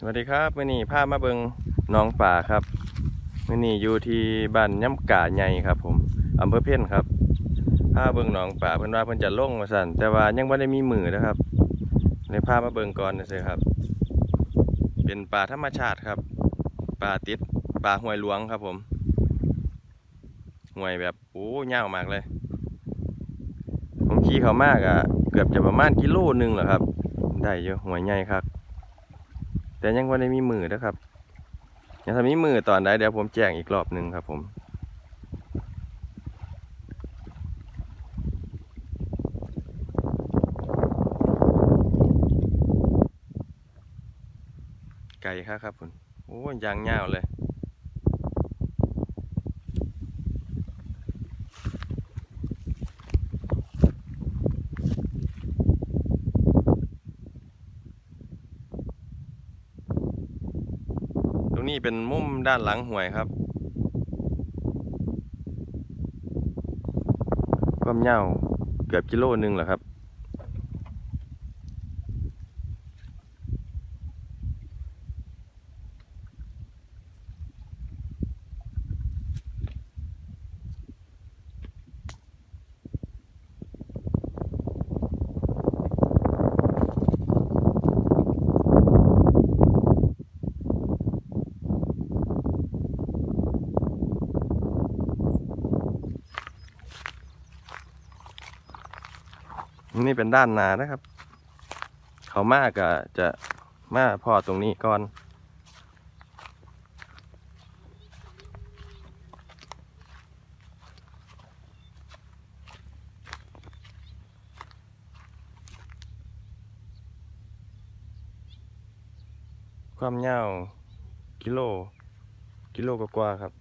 สวัสดีครับมื่อนี้พามาเบิงหน้องป่าครับมื่อนี้อยู่ที่บ้านย่ำกาใหญ่ครับ ผมอำเภอเพ่นครับพาเบิงหนองป่าเพิ่นว่าเพิ่นจะลงมาสั่นแต่ว่ายังไม่ได้มีมือนะครับเลยพามาเบิงก่อนนะเซครับ เป็นป่าธรรมชาติครับป่าติดป่าห้วยหลวงครับผมห้วยแบบโอ้ยาวมากเลย ผมขี่เขามากอะเกือบจะประมาณกิโลหนึ่งเหรอครับ ได้เยอะหัวยใหญ่ครับ แต่ยังว่าได้มีมือนะครับยังทำมีมือตอนใดเดี๋ยวผมแจ้งอีกรอบหนึ่งครับผมไก่ครับครับคุณโอ้ยยางเงาวเลย นี้เป็นมุมด้านหลังห่วยครับ ความยาวเกือบกิโลนึงเหรอครับ นี่เป็นด้านนานะครับ เขามากอะจะมาพอตรงนี้ก่อน ความยาวกิโล กิโลกว่าๆครับ